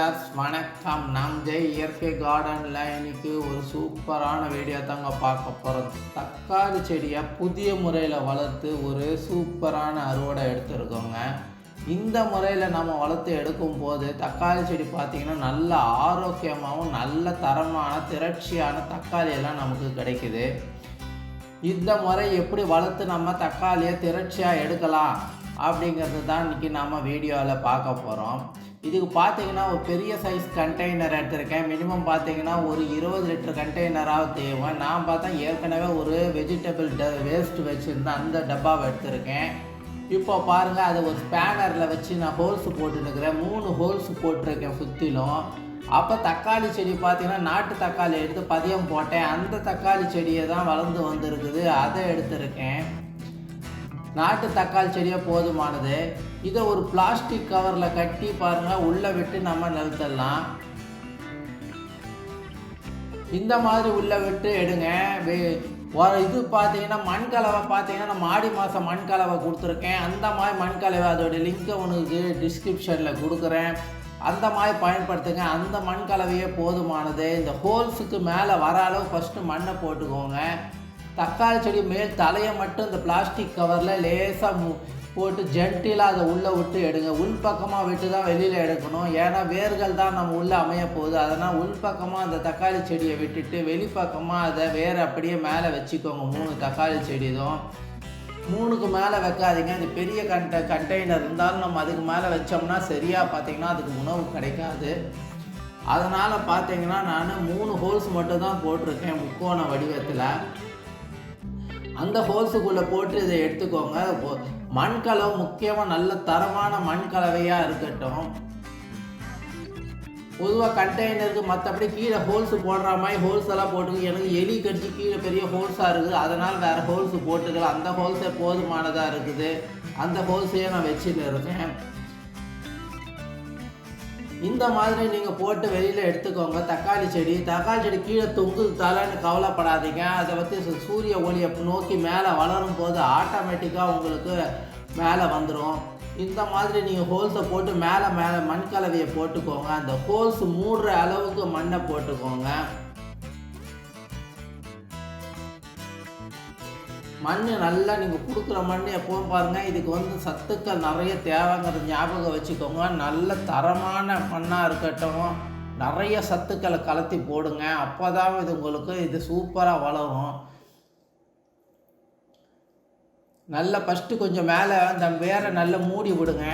Wears வணக்கம். நம் ஜெய் இயற்கை கார்டனில் இன்னைக்கு ஒரு சூப்பரான வீடியோ தாங்க பார்க்க போகிறோம் தக்காளி செடியை புதிய முறையில் வளர்த்து ஒரு சூப்பரான அறுவடை எடுத்துருக்கோங்க. இந்த முறையில் நம்ம வளர்த்து எடுக்கும் போது தக்காளி செடி பார்த்திங்கன்னா நல்ல ஆரோக்கியமாகவும் நல்ல தரமான திரட்சியான தக்காளியெல்லாம் நமக்கு கிடைக்குது. இந்த முறை எப்படி வளர்த்து நம்ம தக்காளியை திரட்சியாக எடுக்கலாம் அப்படிங்கிறது தான் இன்றைக்கி நம்ம வீடியோவில் பார்க்க போகிறோம் இதுக்கு பார்த்தீங்கன்னா ஒரு பெரிய சைஸ் கண்டெய்னர் எடுத்திருக்கேன். மினிமம் பார்த்தீங்கன்னா ஒரு இருபது லிட்டர் கண்டெய்னராக தேவை. நான் பார்த்தா ஏற்கனவே ஒரு வெஜிடபிள் ட வேஸ்ட் வச்சுருந்தேன் அந்த டப்பாவை எடுத்திருக்கேன். இப்போ பாருங்கள் அதை ஒரு ஸ்பேனரில் வச்சு நான் ஹோல்ஸ் போட்டுருக்கிறேன் மூணு ஹோல்ஸ் போட்டிருக்கேன் சுற்றிலும் அப்போ தக்காளி செடி பார்த்தீங்கன்னா நாட்டு தக்காளி எடுத்து பதியம் போட்டேன். அந்த தக்காளி செடியை தான் வளர்ந்து வந்திருக்குது. அதை எடுத்திருக்கேன். நாட்டு தக்காளி செடியே போதுமானது. இதை ஒரு பிளாஸ்டிக் கவரில் கட்டி பாருங்கள் உள்ளே விட்டு நம்ம நிறுத்தலாம். இந்த மாதிரி உள்ளே விட்டு எடுங்க. வே- இது பார்த்தீங்கன்னா மண்கலவை பார்த்தீங்கன்னா நம்ம ஆடி மாதம் மண்கலவை கொடுத்துருக்கேன். அந்த மாதிரி மண்கலவை அதோடைய லிங்க்கை உனக்கு டிஸ்கிரிப்ஷனில் கொடுக்குறேன். அந்த மாதிரி பயன்படுத்துங்க. அந்த மண்கலவையே போதுமானது. இந்த ஹோல்ஸுக்கு மேலே வர அளவு ஃபஸ்ட்டு மண்ணை போட்டுக்கோங்க. தக்காளி செடி மேல் தலையை மட்டும் இந்த பிளாஸ்டிக் கவரில் லேசாக போட்டு ஜென்டிலாக அதை உள்ளே விட்டு எடுங்க. உள்பக்கமாக விட்டு தான் வெளியில் எடுக்கணும். ஏன்னா வேர்கள் தான் நம்ம உள்ளே அமைய போகுது. அதனால் உள்பக்கமாக அந்த தக்காளி செடியை விட்டுட்டு வெளிப்பக்கமாக அதை வேர் அப்படியே மேலே வச்சுக்கோங்க. மூணு தக்காளி செடி தான் மூணுக்கு மேலே வைக்காதீங்க. இந்த பெரிய கண்ட கண்டெய்னர் இருந்தாலும் நம்ம அதுக்கு மேலே வச்சோம்னா சரியாக பார்த்தீங்கன்னா அதுக்கு உணவு கிடைக்காது. அதனால் பார்த்தீங்கன்னா நான் மூணு ஹோல்ஸ் மட்டும் தான் போட்டிருக்கேன் முக்கோண வடிவத்தில். அந்த ஹோல்ஸுக்குள்ளே போட்டு இதை எடுத்துக்கோங்க. மண்கலவை முக்கியமாக நல்ல தரமான மண்கலவையாக இருக்கட்டும். பொதுவாக கண்டெய்னருக்கு மற்றபடி கீழே ஹோல்ஸ் போடுற மாதிரி ஹோல்ஸ் எல்லாம் போட்டு எனக்கு எலி கடிச்சு கீழே பெரிய ஹோல்ஸாக இருக்குது. அதனால் வேறு ஹோல்ஸ் போட்டுக்கலாம். அந்த ஹோல்ஸே போதுமானதாக இருக்குது. அந்த ஹோல்ஸையே நான் வச்சுட்டு இருக்கேன். இந்த மாதிரி நீங்கள் போட்டு வெளியில் எடுத்துக்கோங்க. தக்காளி செடி. தக்காளி செடி கீழே தொங்குது தலைன்னு கவலைப்படாதீங்க. அதை பற்றி சூரிய ஒளியை நோக்கி மேலே வளரும் போது ஆட்டோமேட்டிக்காக உங்களுக்கு மேலே வந்துடும் இந்த மாதிரி நீங்கள் ஹோல்ஸை போட்டு மேலே மேலே மண் கலவையை போட்டுக்கோங்க. அந்த ஹோல்ஸ் மூடுற அளவுக்கு மண்ணை போட்டுக்கோங்க. மண் நல்லா நீங்கள் கொடுக்குற மண் எப்பவும் பாருங்கள் இதுக்கு வந்து சத்துக்கள் நிறைய தேவைங்கிறது ஞாபகம் வச்சுக்கோங்க. நல்ல தரமான மண்ணாக இருக்கட்டும். நிறைய சத்துக்களை கலத்தி போடுங்க. அப்போ தான் இது உங்களுக்கு இது சூப்பராக வளரும். நல்லா ஃபஸ்ட்டு கொஞ்சம் மேலே அந்த வேரை நல்லா மூடி விடுங்க.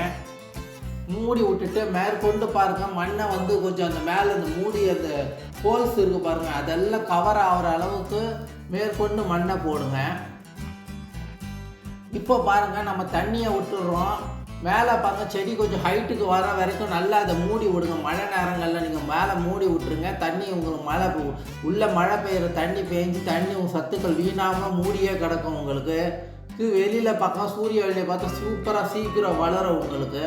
மூடி விட்டுட்டு மேற்கொண்டு பாருங்கள் மண்ணை வந்து கொஞ்சம் அந்த மேலே அந்த மூடி அந்த ஹோல்ஸ் இருக்குது பாருங்கள் அதெல்லாம் கவர் ஆகிற அளவுக்கு மேற்கொண்டு மண்ணை போடுங்க. இப்போ பாருங்க நம்ம தண்ணியை விட்டுடுறோம். மேலே பாருங்க செடி கொஞ்சம் ஹைட்டுக்கு வர வரைக்கும் நல்லா அதை மூடி விடுங்க. மழை நேரங்களில் நீங்கள் மேலே மூடி விட்டுருங்க. தண்ணி உங்களுக்கு மழை உள்ளே மழை பெய்யுற தண்ணி பெஞ்சு தண்ணி சத்துக்கள் வீணாமல் மூடியே கிடக்கும் உங்களுக்கு. இது வெளியில் பக்கம் சூரிய வெளியை பார்த்தா சூப்பராக சீக்கிரம் வளரும் உங்களுக்கு.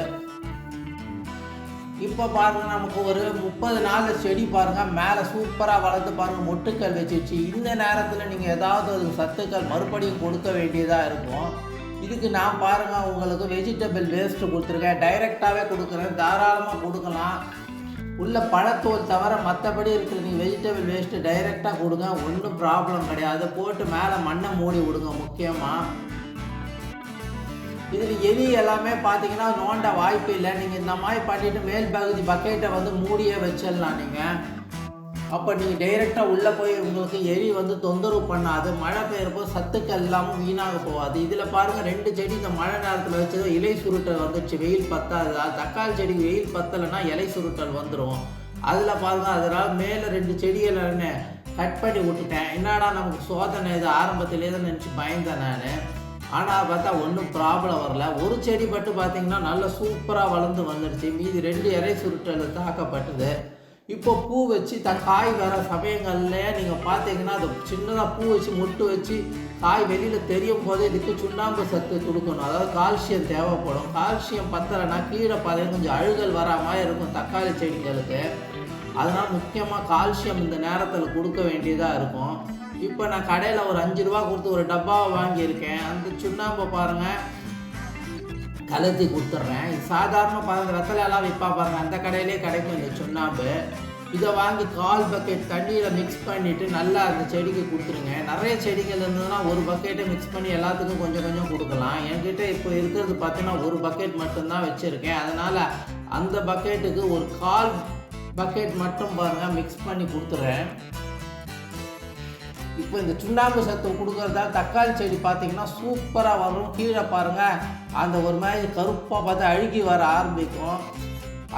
இப்போ பாருங்க நமக்கு ஒரு முப்பது நாள் செடி பாருங்க மேலே சூப்பராக வளர்த்து பாருங்க மொட்டுக்கள் வச்சிருச்சு இந்த நேரத்தில் நீங்கள் ஏதாவது ஒரு சத்துக்கள் மறுபடியும் கொடுக்க வேண்டியதாக இருக்கும். இதுக்கு நான் பாருங்கள் உங்களுக்கு வெஜிடபிள் வேஸ்ட்டு கொடுத்துருக்கேன். டைரெக்டாகவே கொடுக்குறேன். தாராளமாக கொடுக்கலாம். உள்ள பழத்தோல் தவிர மற்றபடி இருக்கிற நீங்கள் வெஜிடபிள் வேஸ்ட்டு டைரெக்டாக கொடுங்க. ஒன்றும் ப்ராப்ளம் கிடையாது. போட்டு மேலே மண்ணை மூடி விடுங்க முக்கியமாக இதில் எலி எல்லாமே பார்த்தீங்கன்னா நோண்ட வாய்ப்பு இல்லை. நீங்கள் இந்த மாதிரி பண்ணிவிட்டு மேல் பகுதி பக்கெட்டை வந்து மூடியே வச்சிடலாம் நீங்கள் அப்போ நீங்கள் டைரெக்டாக உள்ளே போய் உங்களுக்கு எலி வந்து தொந்தரவு பண்ணாது. மழை பெய்யறப்போ சத்துக்கள் எல்லாமும் வீணாக போகாது. இதில் பாருங்கள் ரெண்டு செடி இந்த மழை நேரத்தில் வச்சது இலை சுருட்டல் வந்துடுச்சு வெயில் பத்தாதா. தக்காளி செடி வெயில் பத்தலைன்னா இலை சுருட்டல் வந்துடும் அதில் பாருங்கள் அதனால் மேலே ரெண்டு செடிகள் என்ன கட் பண்ணி விட்டுட்டேன். என்னடா நமக்கு சோதனை இது? ஆரம்பத்திலே தான் நினச்சி பயந்தேன் நான். ஆனால் பார்த்தா ஒன்றும் ப்ராப்ளம் வரல. ஒரு செடி மட்டும் பார்த்தீங்கன்னா நல்லா சூப்பராக வளர்ந்து வந்துடுச்சு மீதி ரெண்டு இறை சுருட்டல் தாக்கப்பட்டது. இப்போ பூ வச்சு த காய் வர சமயங்களில் நீங்கள் பார்த்தீங்கன்னா அது சின்னதாக பூ வச்சு முட்டு வச்சு காய் வெளியில் தெரியும் போதே இதுக்கு சுண்ணாம்பு சத்து கொடுக்கணும். அதாவது கால்சியம் தேவைப்படும். கால்சியம் பத்தலைன்னா கீழே பார்த்தீங்கன்னா கொஞ்சம் அழுகல் வரா மாதிரி இருக்கும் தக்காளி செடிகளுக்கு. அதனால் முக்கியமாக கால்சியம் இந்த நேரத்தில் கொடுக்க வேண்டியதாக இருக்கும். இப்போ நான் கடையில் ஒரு அஞ்சு ரூபா கொடுத்து ஒரு டப்பாவை வாங்கியிருக்கேன். அந்த சுண்ணாம்பை பாருங்கள் கலத்தி கொடுத்துட்றேன் இது சாதாரண பதினஞ்சு வெத்தலையெல்லாம் விற்பா பாருங்க. அந்த கடையிலே கிடைக்கும் இந்த சுண்ணாம்பு. இதை வாங்கி கால் பக்கெட் தண்ணியில் மிக்ஸ் பண்ணிவிட்டு நல்லா அந்த செடிக்கு கொடுத்துருங்க. நிறைய செடிகள் இருந்ததுன்னா ஒரு பக்கெட்டை மிக்ஸ் பண்ணி எல்லாத்துக்கும் கொஞ்சம் கொஞ்சம் கொடுக்கலாம். என்கிட்ட இப்போ இருக்கிறது பார்த்தீங்கன்னா ஒரு பக்கெட் மட்டும்தான் வச்சுருக்கேன். அதனால் அந்த பக்கெட்டுக்கு ஒரு கால் பக்கெட் மட்டும் பாருங்கள் மிக்ஸ் பண்ணி கொடுத்துறேன். இப்போ இந்த சுண்ணாம்பு சத்து கொடுக்குறதா தக்காளி செடி பார்த்தீங்கன்னா சூப்பராக வரும். கீழே பாருங்கள் அந்த ஒரு மாதிரி கருப்பாக பார்த்து அழுகி வர ஆரம்பிக்கும்.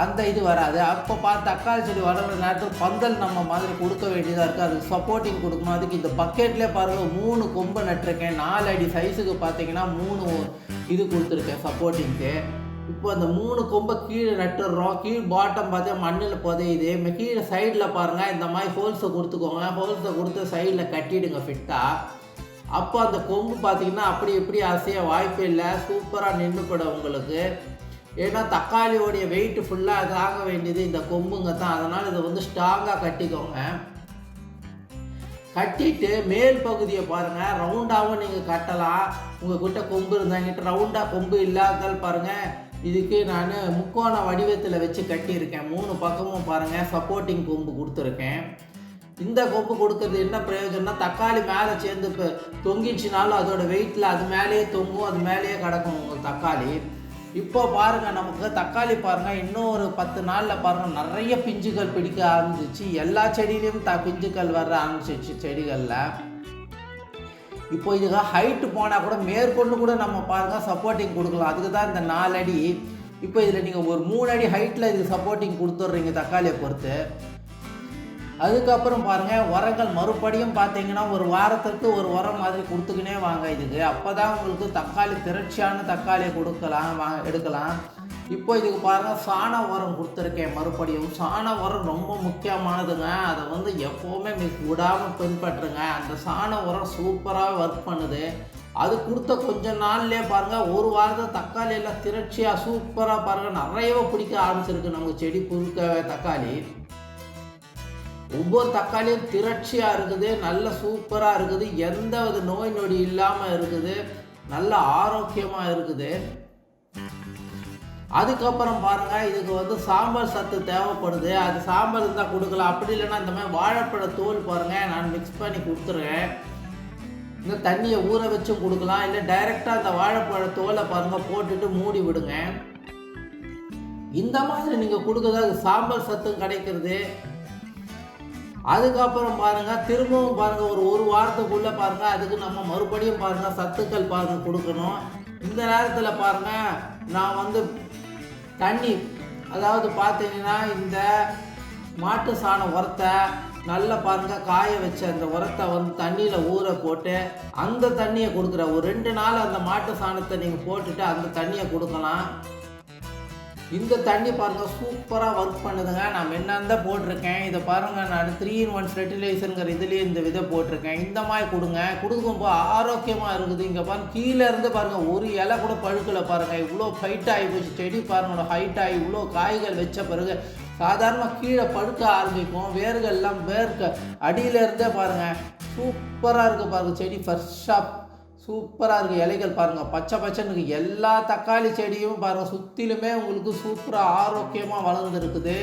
அந்த இது வராது. அப்போ பார்த்து தக்காளி செடி வளர்கிற நேரத்தில் பந்தல் நம்ம மாதிரி கொடுக்க வேண்டியதாக இருக்குது அதுக்கு சப்போர்ட்டிங் கொடுக்கணும். அதுக்கு இந்த பக்கெட்லேயே பாருங்கள் மூணு கொம்பு நட்டிருக்கேன். நாலு அடி சைஸுக்கு பார்த்தீங்கன்னா மூணு இது கொடுத்துருக்கேன் சப்போர்ட்டிங்க்கு இப்போ அந்த மூணு கொம்பை கீழே நட்டுடுறோம். கீழ் பாட்டம் பார்த்தா மண்ணில் புதையுது. கீழே சைடில் பாருங்கள் இந்த மாதிரி ஹோல்ஸை கொடுத்துக்கோங்க. ஹோல்ஸை கொடுத்து சைடில் கட்டிடுங்க ஃபிட்டாக அப்போ அந்த கொம்பு பார்த்தீங்கன்னா அப்படி இப்படி அசைய வாய்ப்பு இல்லை. சூப்பராக நின்றுப்படும் உங்களுக்கு. ஏன்னா தக்காளியோடைய வெயிட் ஃபுல்லாக தாங்க வேண்டியது இந்த கொம்புங்க தான். அதனால் இதை வந்து ஸ்ட்ராங்காக கட்டிக்கோங்க. கட்டிட்டு மேல் பகுதியை பாருங்கள் ரவுண்டாகவும் நீங்கள் கட்டலாம். உங்கள் கிட்ட கொம்பு இருந்தாங்கிட்ட ரவுண்டாக கொம்பு இல்லாதால் பாருங்கள் இதுக்கு நான் முக்கோண வடிவத்தில் வச்சு கட்டியிருக்கேன். மூணு பக்கமும் பாருங்கள் சப்போர்ட்டிங் கொம்பு கொடுத்துருக்கேன். இந்த கொம்பு கொடுக்கறது என்ன பிரயோஜனம்னா தக்காளி மேலே சேர்ந்து இப்போ தொங்கிச்சுனாலும் அதோட வெயிட்டில் அது மேலேயே தொங்கும் அது மேலேயே கிடக்கும் உங்கள் தக்காளி. இப்போ பாருங்கள் நமக்கு தக்காளி பாருங்கள் இன்னும் ஒரு பத்து நாளில் பாருங்கள் நிறைய பிஞ்சுகள் பிடிக்க ஆரம்பிச்சிச்சு. எல்லா செடியிலையும் த பிஞ்சுகள் வர ஆரம்பிச்சிச்சு செடிகளில். இப்போ இதுக்காக ஹைட்டு போனால் கூட மேற்கொண்டு கூட நம்ம பாருங்கள் சப்போர்ட்டிங் கொடுக்கலாம். அதுக்கு தான் இந்த நாலு அடி. இப்போ இதில் நீங்கள் ஒரு மூணு அடி ஹைட்டில் இது சப்போர்ட்டிங் கொடுத்துட்றீங்க தக்காளியை பொறுத்து. அதுக்கப்புறம் பாருங்கள் உரங்கள் மறுபடியும் பார்த்தீங்கன்னா ஒரு வாரத்துக்கு ஒரு உரம் மாதிரி கொடுத்துக்கினே வாங்க இதுக்கு. அப்போ தான் உங்களுக்கு தக்காளி திரட்சியான தக்காளியை கொடுக்கலாம் வா எடுக்கலாம். இப்போ இதுக்கு பாருங்கள் சாண உரம் கொடுத்துருக்கேன் மறுபடியும். சாண உரம் ரொம்ப முக்கியமானதுங்க. அதை வந்து எப்போவுமே மிக விடாமல் பின்பற்றுங்க. அந்த சாண உரம் சூப்பராக ஒர்க் பண்ணுது. அது கொடுத்த கொஞ்ச நாள்லேயே பாருங்கள் ஒரு வாரத்தில் தக்காளி எல்லாம் திரட்சியாக சூப்பராக பாருங்கள் நிறையவே பிடிக்க ஆரம்பிச்சிருக்கு நமக்கு செடி புழுக்க தக்காளி. ஒவ்வொரு தக்காளியும் திரட்சியாக இருக்குது நல்ல சூப்பராக இருக்குது எந்த வித நோய் நொடி இல்லாமல் இருக்குது நல்ல ஆரோக்கியமாக இருக்குது. அதுக்கப்புறம் பாருங்க இதுக்கு வந்து சாம்பார் சத்து தேவைப்படுது. அது சாம்பார் இருந்தால் கொடுக்கலாம். அப்படி இல்லைன்னா இந்த மாதிரி வாழைப்பழ தோல் பாருங்கள் நான் மிக்ஸ் பண்ணி கொடுத்துருவேன் இந்த தண்ணியை ஊற வச்சும் கொடுக்கலாம். இல்லை டைரெக்டாக அந்த வாழைப்பழ தோலை பாருங்கள் போட்டுட்டு மூடி விடுங்க. இந்த மாதிரி நீங்கள் கொடுக்குறது அது சாம்பார் சத்தும் கிடைக்கிறது. அதுக்கப்புறம் பாருங்கள் திரும்பவும் பாருங்கள் ஒரு ஒரு வாரத்துக்குள்ளே பாருங்கள் அதுக்கு நம்ம மறுபடியும் பாருங்கள் சத்துக்கள் பாருங்கள் கொடுக்கணும். இந்த நேரத்தில் பாருங்கள் நான் வந்து தண்ணி அதாவது பார்த்தீங்கன்னா இந்த மாட்டு சாண உரத்தை நல்லா பாருங்கள் காய வச்ச அந்த உரத்தை வந்து தண்ணியில் ஊற போட்டு அந்த தண்ணியை கொடுக்குற ஒரு ரெண்டு நாள் அந்த மாட்டு சாணத்தை நீங்கள் போட்டுட்டு அந்த தண்ணியை கொடுக்கலாம். இந்த தண்ணி பாருங்கள் சூப்பராக ஒர்க் பண்ணுதுங்க. நான் என்னந்த போட்டிருக்கேன். இதை பாருங்கள் நான் த்ரீ இன் ஒன் ஃபெர்டிலைசருங்கிற இதுலேயே இந்த விதை போட்டிருக்கேன். இந்த மாதிரி கொடுங்க. கொடுக்கும்போது ஆரோக்கியமாக இருக்குது. இங்கே பாருங்க கீழே இருந்து பாருங்கள் ஒரு இலை கூட பழுக்கலை பாருங்க. இவ்வளோ ஃபைட் ஆகி போச்சு. செடி பாருங்களோட ஹைட் ஆகி இவ்வளோ காய்கள் வச்ச பிறகு சாதாரணமாக கீழே படுக்க ஆரம்பிக்கும். வேர்கள்லாம் வேர்க்க அடியிலேருந்தே இருந்தே சூப்பராக இருக்குது பாருங்கள் செடி ஃப்ரெஷ்ஷாக சூப்பராக இருக்குது இலைகள் பாருங்கள் பச்சை பச்சைன்னு இருக்குது எல்லா தக்காளி செடியும் பாருங்கள் சுற்றிலுமே உங்களுக்கு சூப்பராக ஆரோக்கியமாக வளர்ந்துருக்குது.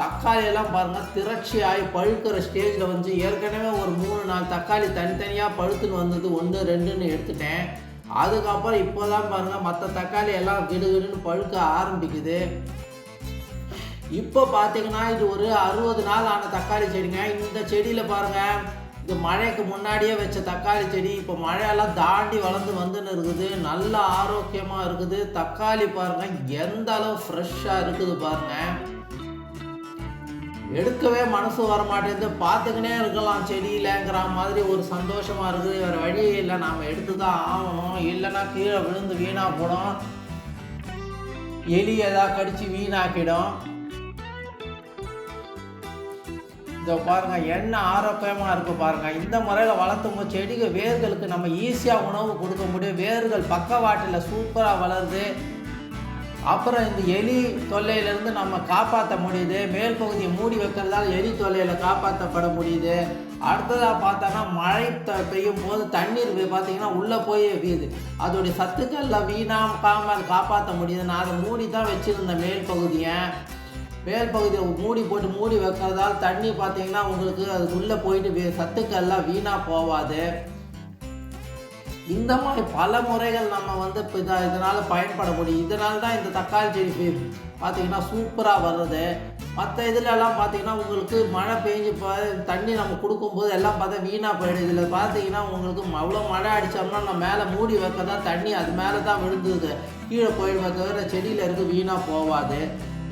தக்காளியெல்லாம் பாருங்கள் திரட்சி ஆகி பழுக்கிற ஸ்டேஜில் வந்து ஏற்கனவே ஒரு மூணு நாலு தக்காளி தனித்தனியாக பழுத்துன்னு வந்தது. ஒன்று ரெண்டுன்னு எடுத்துட்டேன். அதுக்கப்புறம் இப்போ தான் பாருங்கள் மற்ற தக்காளி எல்லாம் கிடுகிடுன்னு பழுக்க ஆரம்பிக்குது. இப்போ பார்த்தீங்கன்னா இது ஒரு அறுபது நாள் ஆன தக்காளி செடிங்க. இந்த செடியில் பாருங்கள் இது மழைக்கு முன்னாடியே வச்ச தக்காளி செடி இப்போ மழையெல்லாம் தாண்டி வளர்ந்து வந்துன்னு இருக்குது. நல்ல ஆரோக்கியமாக இருக்குது. தக்காளி பாருங்கள் எந்த அளவு ஃப்ரெஷ்ஷாக இருக்குது பாருங்கள் எடுக்கவே மனசு வர மாட்டேங்குது பார்த்துக்கினே இருக்கலாம் செடியிலங்கிற மாதிரி ஒரு சந்தோஷமாக இருக்குது. வேறு வழி இல்லை. நாம் எடுத்து தான் ஆகணும். இல்லைன்னா கீழே விழுந்து வீணாக போடும். எலி எதாவது கடித்து வீணாக்கிடும். இதோ பாருங்கள் என்ன ஆரோக்கியமாக இருக்குது பாருங்கள் இந்த முறையில் வளர்த்தும் போது செடிக வேர்களுக்கு நம்ம ஈஸியாக உணவு கொடுக்க முடியும். வேர்கள் பக்கவாட்டில் சூப்பராக வளருது. அப்புறம் இந்த எலி தொல்லையிலேருந்து நம்ம காப்பாற்ற முடியுது. மேல் பகுதியை மூடி வைக்கிறதால எலி தொல்லையில் காப்பாற்றப்பட முடியுது. அடுத்ததாக பார்த்தோன்னா மழை த பெய்யும் போது தண்ணீர் போய் பார்த்தீங்கன்னா உள்ளே போய் வீது. அதோடைய சத்துக்களில் வீணாக்காமல் காப்பாற்ற முடியுது நான் அதை மூடி தான் வச்சுருந்தேன் மேல் பகுதியை. மேல் பகுதியில் மூடி போட்டு மூடி வைக்கிறதால் தண்ணி பார்த்தீங்கன்னா உங்களுக்கு அதுக்குள்ளே போயிட்டு சத்துக்கள்லாம் வீணாக போகாது இந்த மாதிரி பல முறைகள் நம்ம வந்து இப்போ இதை இதனால் பயன்பட முடியும். இதனால தான் இந்த தக்காளி செடி பார்த்திங்கன்னா பார்த்தீங்கன்னா சூப்பராக வர்றது மற்ற இதுலலாம் பார்த்தீங்கன்னா உங்களுக்கு மழை பெஞ்சு தண்ணி நம்ம கொடுக்கும்போது எல்லாம் பார்த்தா வீணாக போயிடுது. இதில் பார்த்தீங்கன்னா உங்களுக்கு அவ்வளோ மழை அடித்தோம்னா நம்ம மேலே மூடி வைக்க தான் தண்ணி அது மேலே தான் விழுந்துது. கீழே போயிடுமே தவிர செடியில் இருந்து வீணாக போகாது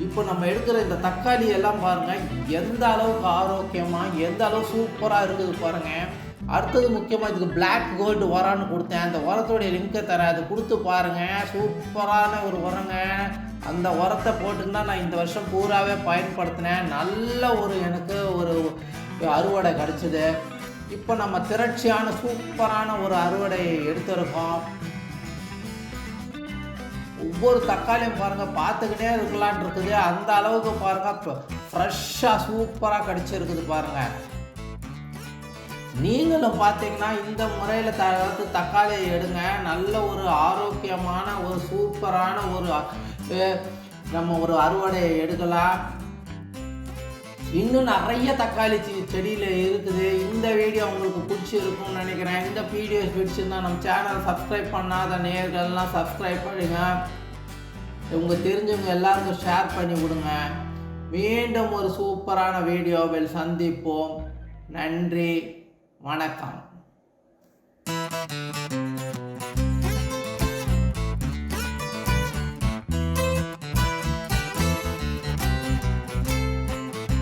இப்போ நம்ம எடுக்கிற இந்த தக்காளி எல்லாம் பாருங்கள் எந்த அளவுக்கு ஆரோக்கியமாக எந்த அளவு சூப்பராக இருக்குது பாருங்கள் அடுத்தது முக்கியமாக இதுக்கு பிளாக் கோல்டு உரம்னு கொடுத்தேன். அந்த உரத்தோடைய லிங்கை தரேன். அது கொடுத்து பாருங்கள் சூப்பரான ஒரு உரங்க. அந்த உரத்தை போட்டுன்னா நான் இந்த வருஷம் பூராவே பயன்படுத்தினேன். நல்ல ஒரு எனக்கு ஒரு அறுவடை கிடச்சிது. இப்போ நம்ம திரட்சியான சூப்பரான ஒரு அறுவடை எடுத்திருக்கோம். ஒவ்வொரு தக்காளியும் பாருங்க பார்த்துக்கிட்டே இருக்கலான் இருக்குது. அந்த அளவுக்கு பாருங்க இப்போ ஃப்ரெஷ்ஷாக சூப்பராக கிடச்சிருக்குது பாருங்க. நீங்களும் பார்த்தீங்கன்னா இந்த முறையில் த அதாவது தக்காளியை எடுங்க. நல்ல ஒரு ஆரோக்கியமான ஒரு சூப்பரான ஒரு நம்ம ஒரு அறுவடையை எடுக்கலாம். இன்னும் நிறைய தக்காளி செடியில் இருக்குது. இந்த வீடியோ உங்களுக்கு பிடிச்சிருக்கும்னு நினைக்கிறேன். இந்த வீடியோ பிடிச்சிருந்தா நம்ம சேனலை சப்ஸ்கிரைப் பண்ணாத நேர்கள்லாம் சப்ஸ்கிரைப் பண்ணுங்கள் உங்கள் தெரிஞ்சவங்க எல்லாருக்கும் ஷேர் பண்ணி கொடுங்க. மீண்டும் ஒரு சூப்பரான வீடியோவில் சந்திப்போம். நன்றி. வணக்கம்.